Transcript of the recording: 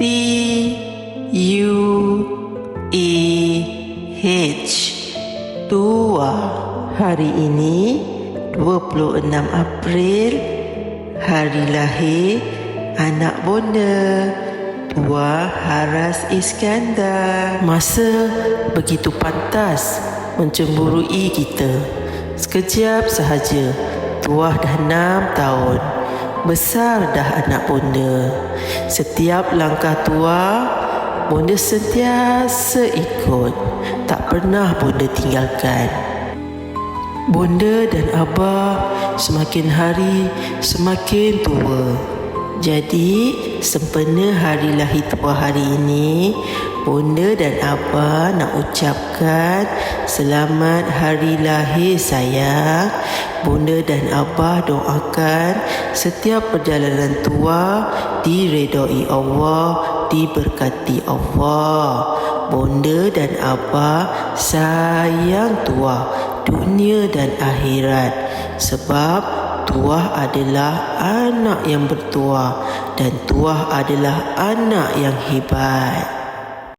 T U E H. Tua. Hari ini 26 April Hari lahir anak bonda Tua Haras Iskandar. Masa begitu pantas mencemburui kita. Sekejap sahaja Tua dah enam tahun Besar dah anak bonda Setiap langkah tua Bonda sentiasa ikut Tak pernah bonda tinggalkan Bonda dan Abah semakin hari semakin tua. Jadi, sempena hari lahir tua hari ini, Bonda dan Abah nak ucapkan selamat hari lahir sayang. Bonda dan Abah doakan setiap perjalanan tua diredoi Allah, diberkati Allah. Bonda dan Abah sayang tua dunia dan akhirat sebab tuah adalah anak yang bertuah dan tuah adalah anak yang hebat.